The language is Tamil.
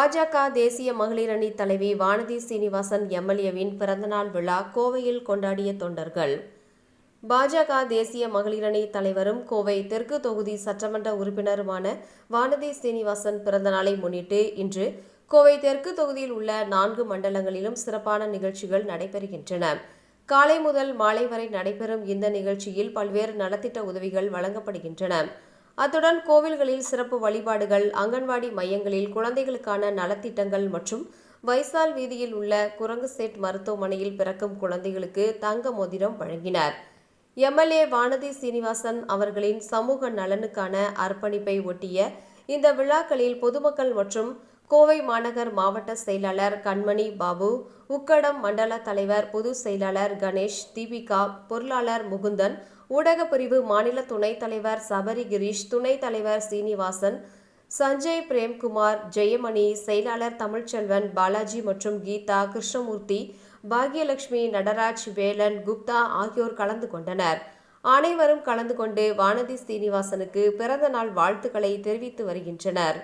பாஜக தேசிய மகளிர் அணி தலைவி வானதி சீனிவாசன் எம்எல்ஏவின் பிறந்தநாள் விழா கோவையில் கொண்டாடிய தொண்டர்கள். பாஜக தேசிய மகளிர் அணி தலைவரும் கோவை தெற்கு தொகுதி சட்டமன்ற உறுப்பினருமான வானதி சீனிவாசன் பிறந்தநாளை முன்னிட்டு இன்று கோவை தெற்கு தொகுதியில் உள்ள நான்கு மண்டலங்களிலும் சிறப்பான நிகழ்ச்சிகள் நடைபெறுகின்றன. காலை முதல் மாலை வரை நடைபெறும் இந்த நிகழ்ச்சியில் பல்வேறு நலத்திட்ட உதவிகள் வழங்கப்படுகின்றன. அத்துடன் கோவில்களில் சிறப்பு வழிபாடுகள் அங்கன்வாடி மையங்களில் குழந்தைகளுக்கான நலத்திட்டங்கள் மற்றும் வைசால் வீதியில் உள்ள குரங்கு செட் மருத்துவமனையில் பிறக்கும் குழந்தைகளுக்கு தங்க மோதிரம் வழங்கினார். எம்எல்ஏ வானதி சீனிவாசன் அவர்களின் சமூக நலனுக்கான அர்ப்பணிப்பை ஒட்டிய இந்த விழாக்களில் பொதுமக்கள் மற்றும் கோவை மாநகர் மாவட்ட செயலாளர் கண்மணி பாபு உக்கடம் மண்டல தலைவர் பொதுச் செயலாளர் கணேஷ் தீபிகா பொருளாளர் முகுந்தன் ஊடகப் பிரிவு மாநில துணைத் தலைவர் சபரி கிரீஷ் துணைத் தலைவர் சீனிவாசன் சஞ்சய் பிரேம்குமார் ஜெயமணி செயலாளர் தமிழ்ச்செல்வன் பாலாஜி மற்றும் கீதா கிருஷ்ணமூர்த்தி பாக்யலட்சுமி நடராஜ் வேலன் குப்தா ஆகியோர் கலந்து கொண்டனர். அனைவரும் கலந்து கொண்டு வானதி சீனிவாசனுக்கு பிறந்த நாள் வாழ்த்துக்களை தெரிவித்து வருகின்றனர்.